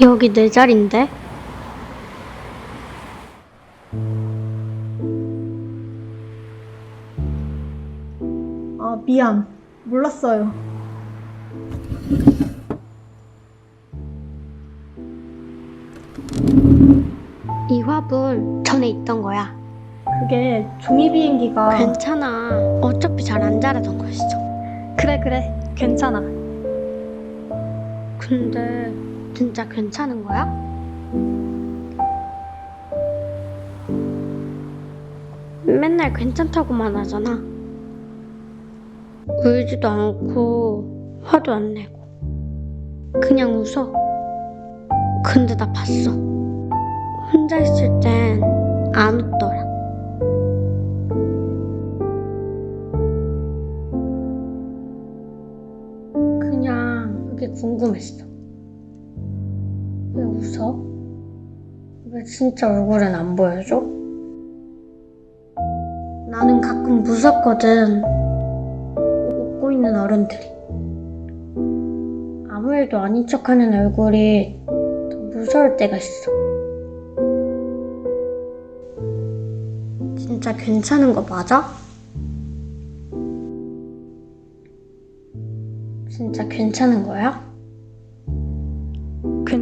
여기 내 자리인데? 아, 미안. 몰랐어요. 이 화분 전에 있던 거야. 그게 종이 비행기가 괜찮아. 어차피 잘 안 자라던 것이죠. 그래 그래. 괜찮아. 근데 진짜 괜찮은 거야? 맨날 괜찮다고만 하잖아. 울지도 않고 화도 안 내고 그냥 웃어. 근데 나 봤어. 혼자 있을 땐 안 웃더라. 그냥 그게 궁금했어. 왜 웃어? 왜 진짜 얼굴은 안 보여줘? 나는 가끔 무섭거든. 웃고 있는 어른들이. 아무 일도 아닌 척하는 얼굴이 더 무서울 때가 있어. 진짜 괜찮은 거 맞아? 진짜 괜찮은 거야?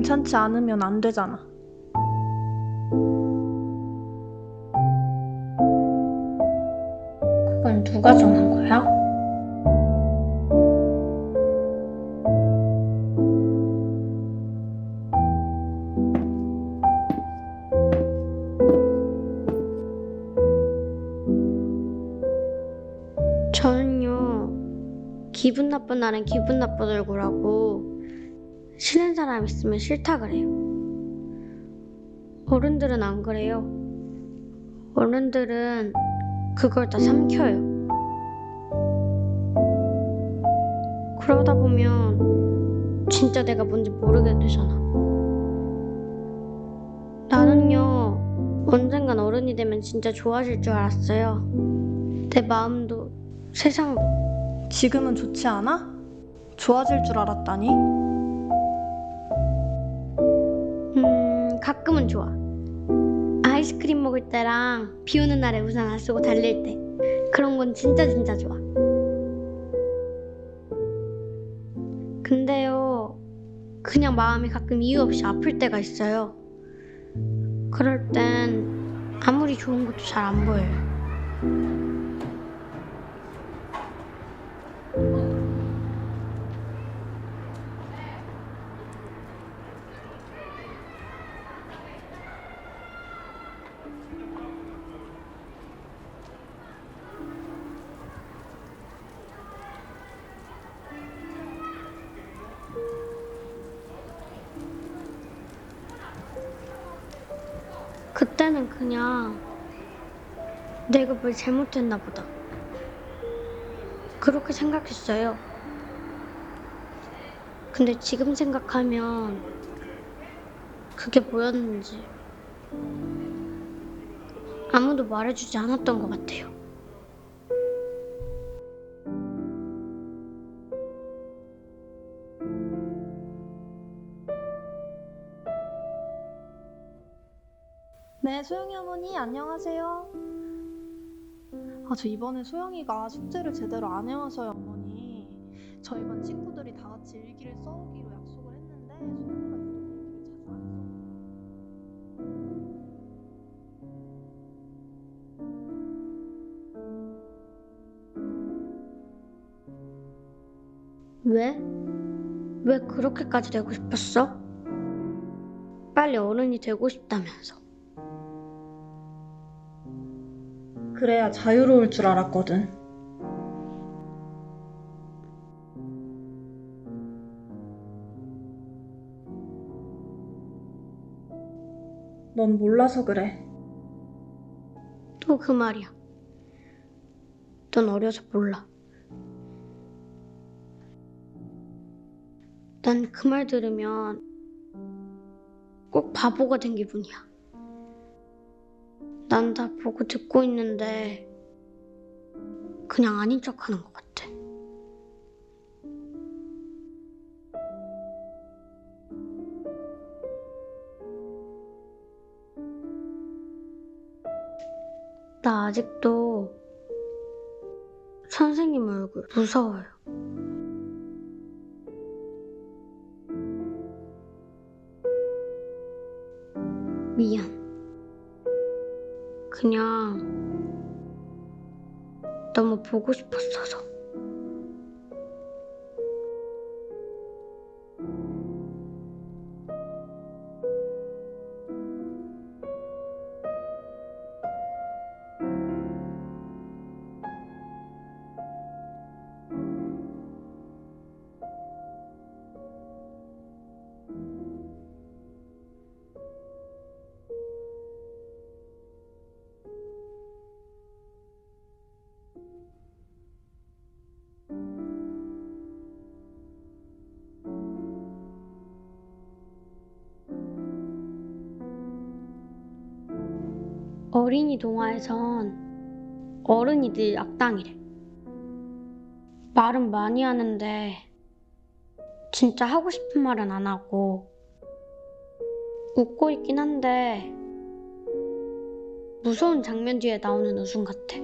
괜찮지 않으면 안 되잖아. 그건 누가 정한 거야? 저는요, 기분 나쁜 날은 기분 나쁜 얼굴하고, 싫은 사람 있으면 싫다 그래요. 어른들은 안 그래요. 어른들은 그걸 다 삼켜요. 그러다 보면 진짜 내가 뭔지 모르게 되잖아. 나는요, 언젠간 어른이 되면 진짜 좋아질 줄 알았어요. 내 마음도 세상도. 지금은 좋지 않아? 좋아질 줄 알았다니? 아이스크림 먹을 때랑 비 오는 날에 우산 안 쓰고 달릴 때. 그런 건 진짜 진짜 좋아. 근데요, 그냥 마음이 가끔 이유 없이 아플 때가 있어요. 그럴 땐 아무리 좋은 것도 잘 안 보여요. 그때는 그냥 내가 뭘 잘못했나 보다. 그렇게 생각했어요. 근데 지금 생각하면 그게 뭐였는지 아무도 말해주지 않았던 것 같아요. 소영이 어머니 안녕하세요. 아, 저 이번에 소영이가 숙제를 제대로 안 해와서요, 어머니. 저희 반 친구들이 다 같이 일기를 써오기로 약속을 했는데 소영이가 유독 일기를 자주 안 써. 왜? 왜 그렇게까지 되고 싶었어? 빨리 어른이 되고 싶다면서. 그래야 자유로울 줄 알았거든. 넌 몰라서 그래. 또 그 말이야. 넌 어려서 몰라. 난 그 말 들으면 꼭 바보가 된 기분이야. 난 다 보고 듣고 있는데 그냥 아닌 척 하는 것 같아. 나 아직도 선생님 얼굴 무서워요. 그냥 너무 보고 싶었어서. 어린이 동화에선 어른이 늘 악당이래. 말은 많이 하는데 진짜 하고 싶은 말은 안 하고 웃고 있긴 한데 무서운 장면 뒤에 나오는 웃음 같아.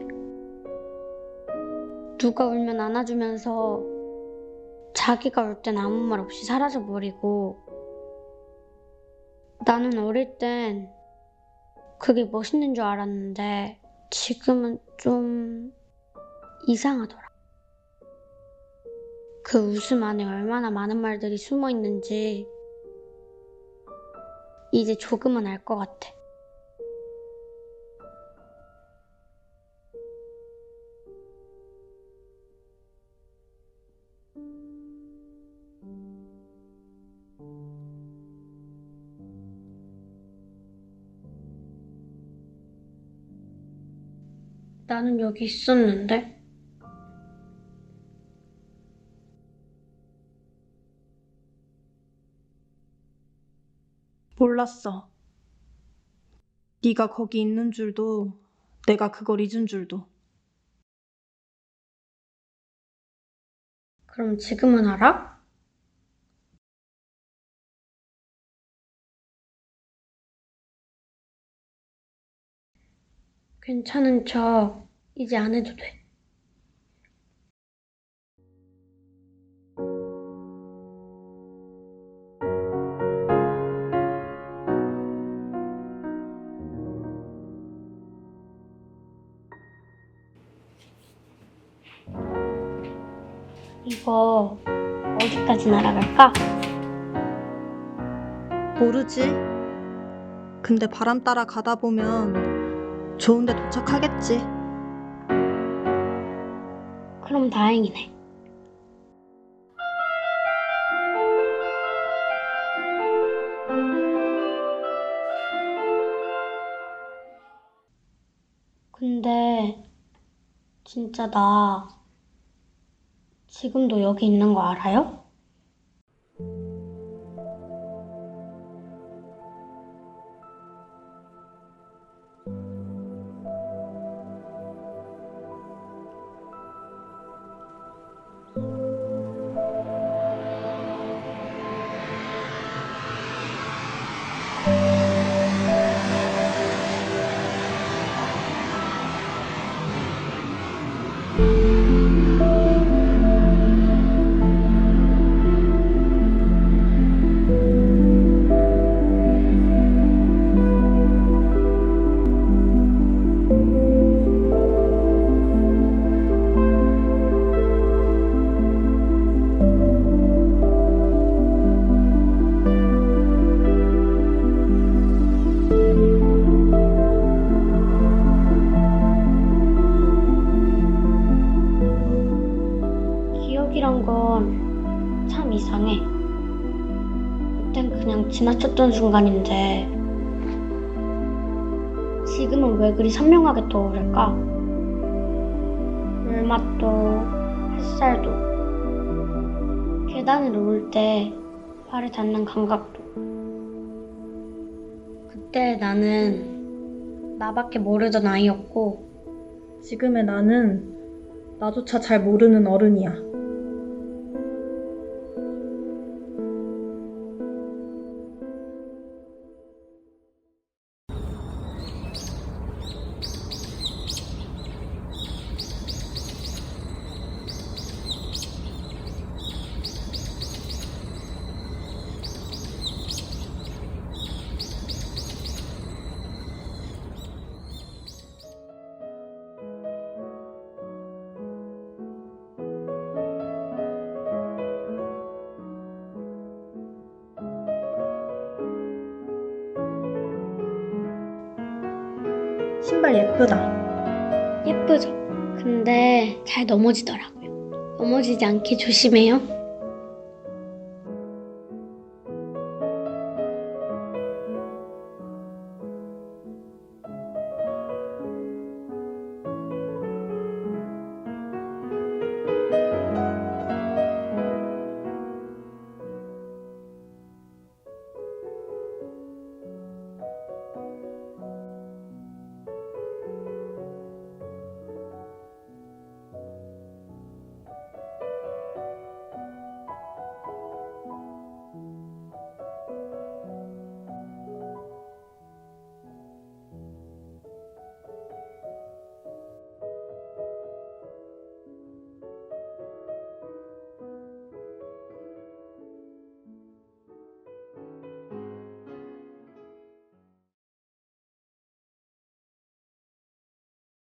누가 울면 안아주면서 자기가 울 땐 아무 말 없이 사라져버리고 나는 어릴 땐 그게 멋있는 줄 알았는데 지금은 좀 이상하더라. 그 웃음 안에 얼마나 많은 말들이 숨어 있는지 이제 조금은 알 것 같아. 나는 여기 있었는데 몰랐어. 네가 거기 있는 줄도 내가 그걸 잊은 줄도. 그럼 지금은 알아? 괜찮은 척 이제 안 해도 돼. 이거 어디까지 날아갈까? 모르지. 근데 바람 따라 가다 보면 좋은데 도착하겠지. 그럼 다행이네. 근데 진짜 나 지금도 여기 있는 거 알아요? 지나쳤던 순간인데 지금은 왜 그리 선명하게 떠오를까? 물맛도 햇살도 계단을 오를 때 발에 닿는 감각도 그때 나는 나밖에 모르던 아이였고 지금의 나는 나조차 잘 모르는 어른이야. 신발 예쁘다. 예쁘죠? 근데 잘 넘어지더라고요. 넘어지지 않게 조심해요.